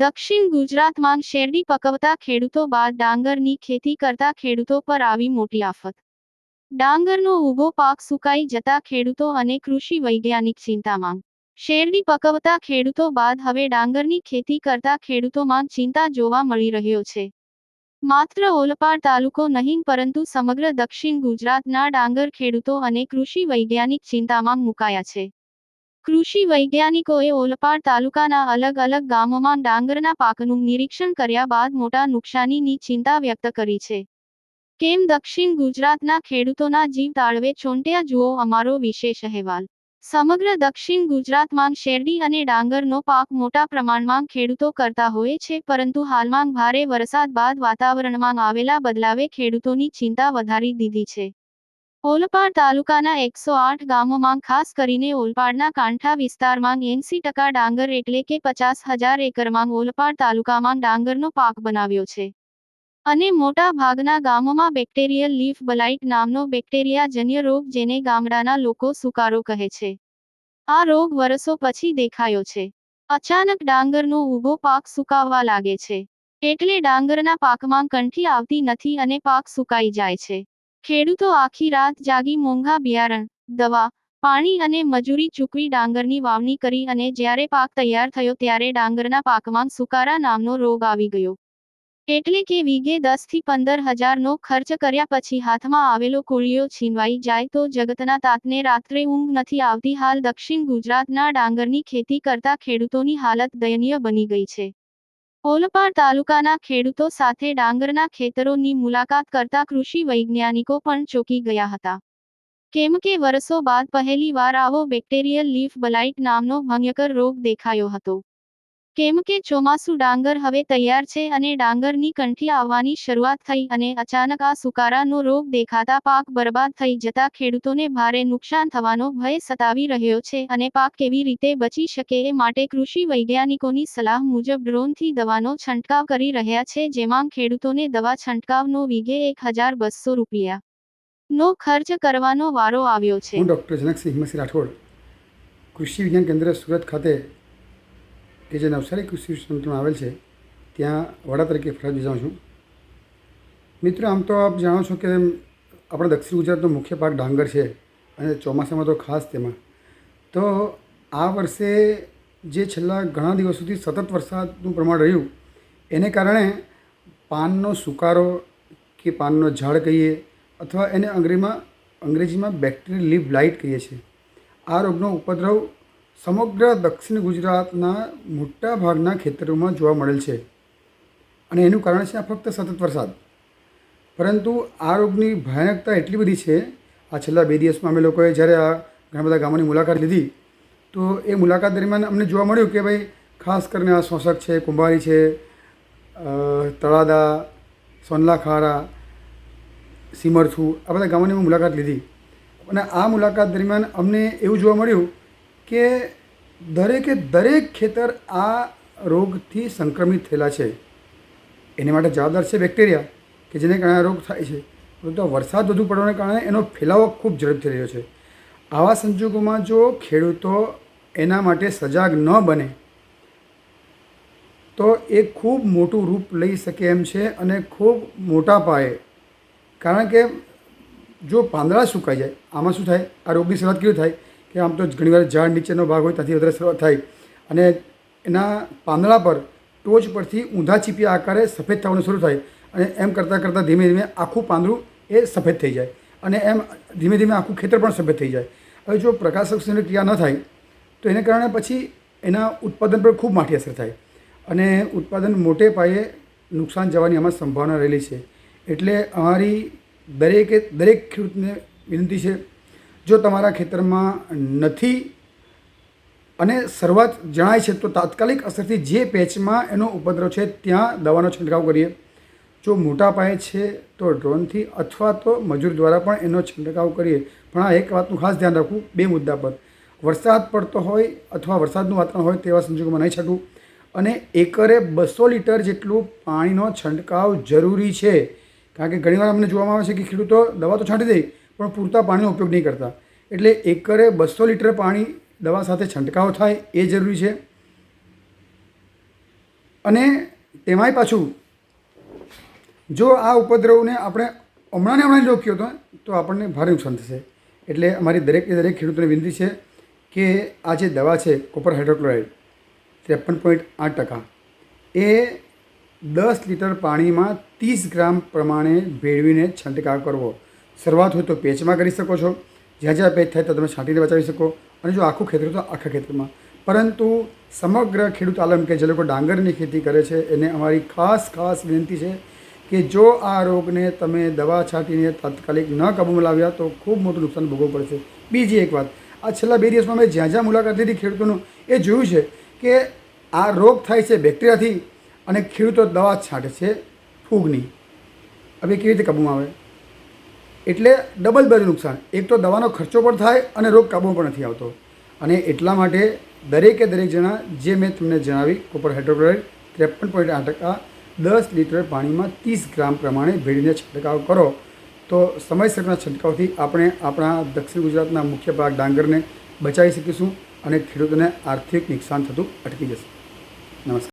દક્ષિણ ગુજરાતમાં શેરડી પકવતા ખેડૂતો બાદ ડાંગરની ખેતી કરતા ખેડૂતો પર આવી મોટી આફત. ડાંગરનો ઊભો પાક સુકાઈ જતા ખેડૂતો અને કૃષિ વૈજ્ઞાનિક ચિંતામાં. શેરડી પકવતા ખેડૂતો બાદ હવે ડાંગરની ખેતી કરતા ખેડૂતોમાં ચિંતા જોવા મળી રહ્યો છે. માત્ર ઓલપાડ તાલુકો નહીં, પરંતુ સમગ્ર દક્ષિણ ગુજરાતના ડાંગર ખેડૂતો અને કૃષિ વૈજ્ઞાનિક ચિંતામાં મુકાયા છે. કૃષિ વૈજ્ઞાનિકોએ ઓલપાડ તાલુકાના અલગ અલગ ગામોમાં ડાંગરના પાકનું નિરીક્ષણ કર્યા બાદ મોટા નુકસાનીની ચિંતા વ્યક્ત કરી છે. કેમ દક્ષિણ ગુજરાતના ખેડૂતોના જીવ તાળવે ચોંટ્યા જુઓ અમારો વિશેષ અહેવાલ. સમગ્ર દક્ષિણ ગુજરાતમાં શેરડી અને ડાંગરનો પાક મોટા પ્રમાણમાં ખેડૂતો કરતા હોય છે, પરંતુ હાલમાં ભારે વરસાદ બાદ વાતાવરણમાં આવેલા બદલાવે ખેડૂતોની ચિંતા વધારી દીધી છે. ઓલપાડ તાલુકાના એકસો આઠ ગામોમાં ખાસ કરીને ઓલપાડના કાંઠા વિસ્તારમાં એંસી ટકા ડાંગર એટલે કે પચાસ હજાર એકરમાં ઓલપાડ તાલુકામાં ડાંગરનો પાક બનાવ્યો છે. અને મોટા ભાગના ગામોમાં બેક્ટેરિયલ લીફ બ્લાઇટ નામનો બેક્ટેરિયાજન્ય રોગ જેને ગામડાના લોકો સુકારો કહે છે. આ રોગ વર્ષો પછી દેખાયો છે. અચાનક ડાંગરનો ઊભો પાક સુકાવવા લાગે છે. એટલે ડાંગરના પાકમાં કંઠી આવતી નથી અને પાક સુકાઈ જાય છે. ખેડૂતો આખી રાત જાગી મોંઘા બિયારણ, દવા, પાણી અને મજૂરી ચૂકવી ડાંગરની વાવણી કરી અને જ્યારે પાક તૈયાર થયો ત્યારે ડાંગરના પાકમાં સુકારા નામનો રોગ આવી ગયો. એટલે કે વીઘે દસથી પંદર હજારનો ખર્ચ કર્યા પછી હાથમાં આવેલો કોળિયો છીનવાઈ જાય તો જગતના તાતને રાત્રે ઊંઘ નથી આવતી. હાલ દક્ષિણ ગુજરાતના ડાંગરની ખેતી કરતા ખેડૂતોની હાલત દયનીય બની ગઈ છે. ઓલપાડ તાલુકાના ખેડૂતો સાથે ડાંગરના ખેતરોની મુલાકાત કરતા કૃષિ વૈજ્ઞાનિકો પણ ચોંકી ગયા હતા. કેમ કે વર્ષો બાદ પહેલી વાર આવો બેક્ટેરિયલ લીફ બ્લાઇટ નામનો ભયંકર રોગ દેખાયો હતો. કેમ કે ચોમાસું ડાંગર હવે તૈયાર છે અને ડાંગરની કંઠી આવવાની શરૂઆત થઈ અને અચાનક આ સુકારાનો રોગ દેખાતા પાક બરબાદ થઈ જતા ખેડૂતોને ભારે નુકસાન થવાનો ભય સતાવી રહ્યો છે અને પાક કેવી રીતે બચી શકે એ માટે કૃષિ વૈજ્ઞાનિકોની સલાહ મુજબ ડ્રોનથી દવાનો છંટકાવ કરી રહ્યા છે જેમાં ખેડૂતોને દવા છંટકાવનો વીઘે એક હજાર બસો રૂપિયા નો ખર્ચ કરવાનો વારો આવ્યો છે. હું જનકસિંહ રાઠોડ, કૃષિ વિજ્ઞાન કેન્દ્ર સુરત ખાતે કે જે નવસારી કૃષિ સંસ્થામાં આવેલ છે, ત્યાં વડા તરીકે ફરજ બજાવું છું. મિત્રો, આમ તો આપ જાણો છો કે આપણા દક્ષિણ ગુજરાતનો મુખ્ય પાક ડાંગર છે અને ચોમાસામાં તો ખાસ તેમાં. તો આ વર્ષે જે છેલ્લા ઘણા દિવસ સુધી સતત વરસાદનું પ્રમાણ રહ્યું, એને કારણે પાનનો સુકારો કે પાનનો ઝાડ કહીએ અથવા એને અંગ્રેજીમાં અંગ્રેજીમાં બેક્ટેરિયલ લીવ બ્લાઇટ કહીએ છીએ. આ રોગનો ઉપદ્રવ સમગ્ર દક્ષિણ ગુજરાતના મોટા ભાગના ખેતરોમાં જોવા મળેલ છે. અને એનું કારણ છે આ ફક્ત સતત વરસાદ. પરંતુ આ રોગની ભયાનકતા એટલી બધી છે, આ છેલ્લા બે દિવસમાં અમે લોકોએ જ્યારે આ ઘણા બધા ગામોની મુલાકાત લીધી, તો એ મુલાકાત દરમિયાન અમને જોવા મળ્યું કે ભાઈ, ખાસ કરીને આ શોષક છે, કુંભારી છે તળાદા, સોનલાખારા સિમરથુ આ બધા ગામોની મેં મુલાકાત લીધી. અને આ મુલાકાત દરમિયાન અમને એવું જોવા મળ્યું કે દરેકે દરેક ખેતર આ રોગથી સંક્રમિત થયેલા છે. એની માટે જવાબદાર છે બેક્ટેરિયા, કે જેને કારણે રોગ થાય છે. પરંતુ વરસાદ વધુ પડવાને કારણે એનો ફેલાવો ખૂબ ઝડપથી રહ્યો છે. આવા સંજોગોમાં જો ખેડૂતો એના માટે સજાગ ન બને, તો એ ખૂબ મોટું રૂપ લઈ શકે એમ છે અને ખૂબ મોટા પાયે. કારણ કે જો પાંદડા સુકાઈ જાય, આમાં શું થાય? આ રોગની શરૂઆત કેવી થાય? કે આમ તો ઘણીવાર ઝાડ નીચેનો ભાગ હોય ત્યાંથી વધારે શરૂઆત થાય. અને એના પાંદડા પર, ટોચ પરથી ઊંધા ચીપી આકારે સફેદ થવાનું શરૂ થાય. અને એમ કરતાં કરતાં ધીમે ધીમે આખું પાંદડું એ સફેદ થઈ જાય. અને એમ ધીમે ધીમે આખું ખેતર પણ સફેદ થઈ જાય. હવે જો પ્રકાશ ક્રિયા ન થાય, તો એને કારણે પછી એના ઉત્પાદન પર ખૂબ માઠી અસર થાય. અને ઉત્પાદન મોટે પાયે નુકસાન જવાની આમાં સંભાવના રહેલી છે. એટલે અમારી દરેકે, દરેક ખેડૂતને વિનંતી છે જો તમારા ખેતરમાં નથી અને શરૂઆત જણાય છે, તો તાત્કાલિક અસરથી જે પેચમાં એનો ઉપદ્રવ છે, ત્યાં દવાનો છંટકાવ કરીએ. જો મોટા પાયે છે, તો ડ્રોનથી અથવા તો મજૂર દ્વારા પણ એનો છંટકાવ કરીએ. પણ આ એક વાતનું ખાસ ધ્યાન રાખવું, બે મુદ્દા પર. વરસાદ પડતો હોય અથવા વરસાદનું વાતાવરણ હોય તેવા સંજોગોમાં નહીં છાંટવું. અને એકરે બસો લીટર જેટલું પાણીનો છંટકાવ જરૂરી છે. કારણ કે ઘણીવાર અમને જોવામાં આવે છે કે ખેડૂતો દવા તો છાંટી દે પણ પૂરતા પાણીનો ઉપયોગ નહીં કરતા. એટલે એકરે બસો લીટર પાણી દવા સાથે છંટકાવ થાય એ જરૂરી છે. અને તેમાંય પાછું જો આ ઉપદ્રવને આપણે હમણાં ને હમણાં રોક્યો તો તો આપણને ભારે નુકસાન થશે. એટલે અમારી દરેક દરેક ખેડૂતોને વિનંતી છે કે આ જે દવા છે, કોપર હાઇડ્રોક્લોરાઇડ, ત્રેપન પોઈન્ટ આઠ ટકા, એ દસ લીટર પાણીમાં ત્રીસ ગ્રામ પ્રમાણે ભેળવીને છંટકાવ કરવો. શરૂઆત હોય તો પેચમાં કરી શકો છો. જ્યાં જ્યાં પેચ થાય તો તમે છાંટીને બચાવી શકો. અને જો આખું ખેતર તો આખા ખેતરમાં. પરંતુ સમગ્ર ખેડૂત આલમ કે જે લોકો ડાંગરની ખેતી કરે છે, એને અમારી ખાસ ખાસ વિનંતી છે કે જો આ રોગને તમે દવા છાંટીને તાત્કાલિક ન કાબૂમાં લાવ્યા તો ખૂબ મોટું નુકસાન ભોગવવું પડશે. બીજી એક વાત. આ છેલ્લા બે દિવસમાં મેં જ્યાં જ્યાં મુલાકાત લીધી ખેડૂતોનું, એ જોયું છે કે આ રોગ થાય છે બેક્ટેરિયાથી અને ખેડૂતો દવા છાંટે છે ફૂગની. હવે કેવી રીતે કાબૂમાં આવે? એટલે ડબલ બાજુ નુકસાન. એક તો દવાનો ખર્ચો પણ થાય અને રોગ કાબૂમાં પણ નથી આવતો. અને એટલા માટે દરેકે દરેક જણા, જે મેં તમને જણાવી કોપર હાઇડ્રોક્લોરાઇડ ત્રેપન પોઈન્ટ આઠ ટકા, દસ લીટર પાણીમાં ત્રીસ ગ્રામ પ્રમાણે ભેળવીને છંટકાવ કરો. તો સમયસરના છંટકાવથી આપણે આપણા દક્ષિણ ગુજરાતના મુખ્ય ભાગ ડાંગરને બચાવી શકીશું અને ખેડૂતોને આર્થિક નુકસાન થતું અટકી જશે. નમસ્કાર.